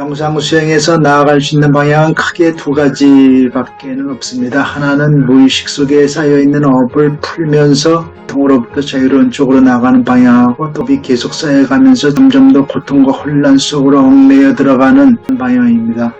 영상 수행에서 나아갈 수 있는 방향은 크게 두 가지밖에는 없습니다. 하나는 무의식 속에 쌓여있는 업을 풀면서 고통으로부터 자유로운 쪽으로 나가는 방향하고 또 업이 계속 쌓여가면서 점점 더 고통과 혼란 속으로 얽매여 들어가는 방향입니다.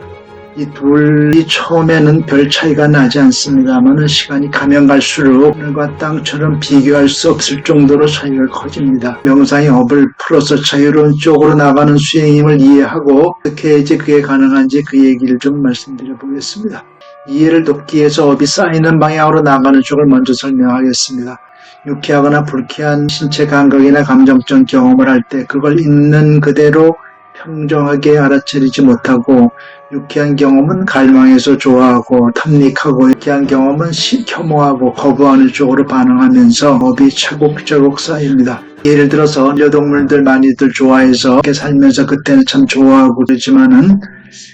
이 둘이 처음에는 별 차이가 나지 않습니다만 시간이 가면 갈수록 하늘과 땅처럼 비교할 수 없을 정도로 차이가 커집니다. 명상의 업을 풀어서 자유로운 쪽으로 나가는 수행임을 이해하고 어떻게 해야지 그게 가능한지 그 얘기를 좀 말씀드려 보겠습니다. 이해를 돕기 위해서 업이 쌓이는 방향으로 나가는 쪽을 먼저 설명하겠습니다. 유쾌하거나 불쾌한 신체 감각이나 감정적 경험을 할 때 그걸 있는 그대로 평정하게 알아차리지 못하고 유쾌한 경험은 갈망해서 좋아하고 탐닉하고 유쾌한 경험은 시, 혐오하고 거부하는 쪽으로 반응하면서 업이 차곡차곡 쌓입니다. 예를 들어서 반려동물들 많이들 좋아해서 이렇게 살면서 그때는 참 좋아하고 그러지만은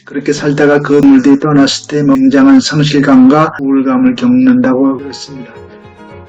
그렇게 살다가 그 동물들이 떠났을 때 굉장한 상실감과 우울감을 겪는다고 그랬습니다.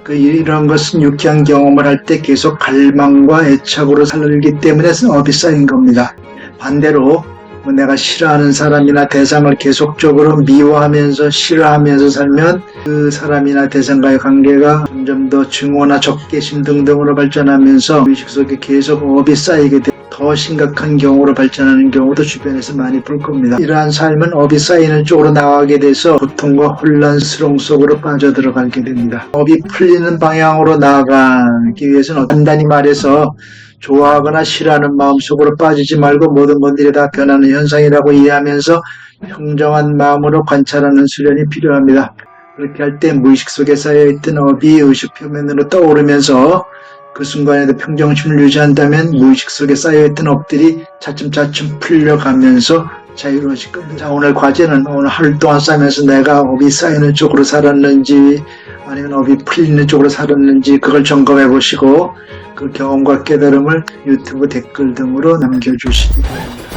그 이런 것은 유쾌한 경험을 할 때 계속 갈망과 애착으로 살기 때문에 업이 쌓인 겁니다. 반대로 뭐 내가 싫어하는 사람이나 대상을 계속적으로 미워하면서 싫어하면서 살면 그 사람이나 대상과의 관계가 점점 더 증오나 적개심 등등으로 발전하면서 의식 속에 계속 업이 쌓이게 돼. 더 심각한 경우로 발전하는 경우도 주변에서 많이 볼 겁니다. 이러한 삶은 업이 쌓이는 쪽으로 나가게 돼서 고통과 혼란스러움 속으로 빠져들어가게 됩니다. 업이 풀리는 방향으로 나아가기 위해서는 간단히 말해서 좋아하거나 싫어하는 마음속으로 빠지지 말고 모든 것들이 다 변하는 현상이라고 이해하면서 평정한 마음으로 관찰하는 수련이 필요합니다. 그렇게 할 때 무의식 속에 쌓여있던 업이 의식 표면으로 떠오르면서 그 순간에도 평정심을 유지한다면 무의식 속에 쌓여있던 업들이 차츰차츰 풀려가면서 자유로워질 겁니다. 자, 오늘 과제는 오늘 하루 동안 쌓면서 내가 업이 쌓이는 쪽으로 살았는지 아니면 업이 풀리는 쪽으로 살았는지 그걸 점검해 보시고 그 경험과 깨달음을 유튜브 댓글 등으로 남겨주시기 바랍니다.